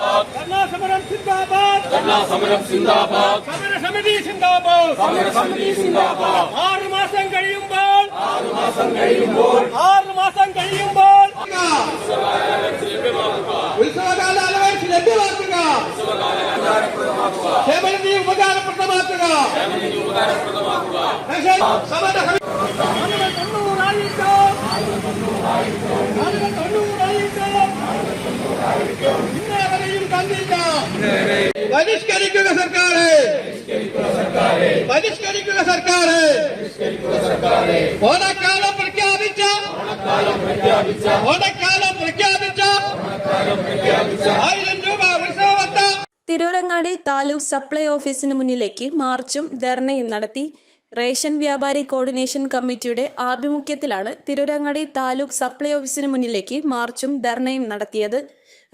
സമരം സിന്ദാബാദ്. സമരസമിതി സിന്ദാബാദ്. സമരസമിതി സിന്ദാബാദ്. ആറ് മാസം കഴിയുമ്പോൾ. ആറ് മാസം കഴിയുമ്പോൾ. ആറ് മാസം കഴിയുമ്പോൾ. ഉത്സവകാല അലവൻസ് ലഭ്യമാക്കുക. ക്ഷേമനിധി ഉപകാരപ്രദമാക്കുക. തൊണ്ണൂറായിട്ടോ? തൊണ്ണൂറായിട്ടോ? പരിഷ്കരിക്കുക സർക്കാരെ. പരിഷ്കരിക്കുക സർക്കാരെ. ഓണക്കാലം പ്രഖ്യാപിച്ച. ഓണക്കാലം പ്രഖ്യാപിച്ച. ആയിരം രൂപ തിരൂരങ്ങാടി താലൂക്ക് സപ്ലൈ ഓഫീസിന് മുന്നിലേക്ക് മാർച്ചും ധർണയും നടത്തി റേഷൻ വ്യാപാരി കോർഡിനേഷൻ കമ്മിറ്റിയുടെ ആഭിമുഖ്യത്തിലാണ് തിരൂരങ്ങാടി താലൂക്ക് സപ്ലൈ ഓഫീസിന് മുന്നിലേക്ക് മാർച്ചും ധർണയും നടത്തിയത്.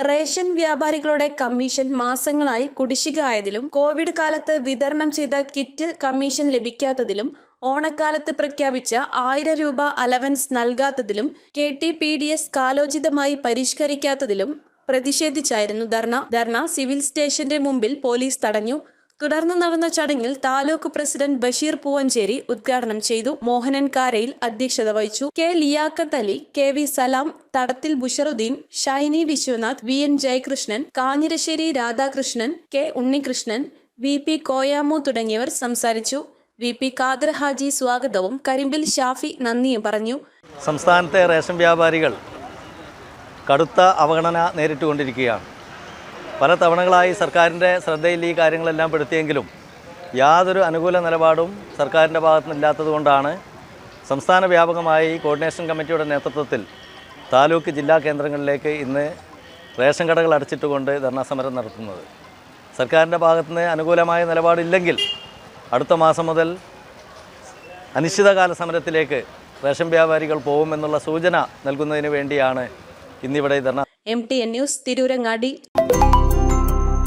റേഷൻ വ്യാപാരികളുടെ കമ്മീഷൻ മാസങ്ങളായി കുടിശ്ശിക ആയതിലും കോവിഡ് കാലത്ത് വിതരണം ചെയ്ത കിറ്റ് കമ്മീഷൻ ലഭിക്കാത്തതിലും ഓണക്കാലത്ത് പ്രഖ്യാപിച്ച ആയിരം രൂപ allowance നൽകാത്തതിലും K T P D S കാലോചിതമായി പരിഷ്കരിക്കാത്തതിലും പ്രതിഷേധിച്ചായിരുന്നു ധർണ. ധർണ സിവിൽ സ്റ്റേഷന്റെ മുമ്പിൽ പോലീസ് തടഞ്ഞു. തുടർന്ന് നടന്ന ചടങ്ങിൽ താലൂക്ക് പ്രസിഡന്റ് ബഷീർ പൂവഞ്ചേരി ഉദ്ഘാടനം ചെയ്തു. മോഹനൻ കാരയിൽ അധ്യക്ഷത വഹിച്ചു. K Liyakath Ali K V Salam Thadathil Busharuddin Shiny Viswanath V N Jayakrishnan Kanjirassery Radhakrishnan K Unnikrishnan V P Koyamu തുടങ്ങിയവർ സംസാരിച്ചു. വി പി ഖാദർ ഹാജി സ്വാഗതവും കരിമ്പിൽ ഷാഫി നന്ദിയും പറഞ്ഞു. സംസ്ഥാനത്തെ റേഷൻ വ്യാപാരികൾ കടുത്ത അവഗണന നേരിട്ടുകൊണ്ടിരിക്കുകയാണ്. പല തവണകളായി സർക്കാരിന്റെ ശ്രദ്ധയിൽ ഈ കാര്യങ്ങളെല്ലാം പെടുത്തിയെങ്കിലും യാതൊരു അനുകൂല നിലപാടും സർക്കാരിന്റെ ഭാഗത്തു നിന്നില്ലാത്തത് കൊണ്ടാണ് സംസ്ഥാന വ്യാപകമായി കോർഡിനേഷൻ കമ്മിറ്റിയുടെ നേതൃത്വത്തിൽ താലൂക്ക് ജില്ലാ കേന്ദ്രങ്ങളിലേക്ക് ഇന്ന് റേഷൻ കടകൾ അടച്ചിട്ടുകൊണ്ട് ധർണാസമരം നടത്തുന്നത്. സർക്കാരിന്റെ ഭാഗത്തുനിന്ന് അനുകൂലമായ നിലപാടില്ലെങ്കിൽ അടുത്ത മാസം മുതൽ അനിശ്ചിതകാല സമരത്തിലേക്ക് റേഷൻ വ്യാപാരികൾ പോകുമെന്നുള്ള സൂചന നൽകുന്നതിന് വേണ്ടിയാണ് ഇന്നിവിടെ dharna M T N news Tirurangadi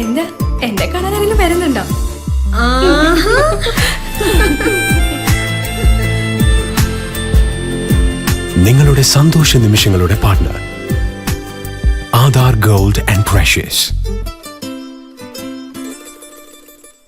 എന്താ എന്നെ കാണാൻ ആരെങ്കിലും വരുന്നുണ്ടോ ആഹാ. നിങ്ങളുടെ സന്തോഷ നിമിഷങ്ങളുടെ partner Aadhar gold and precious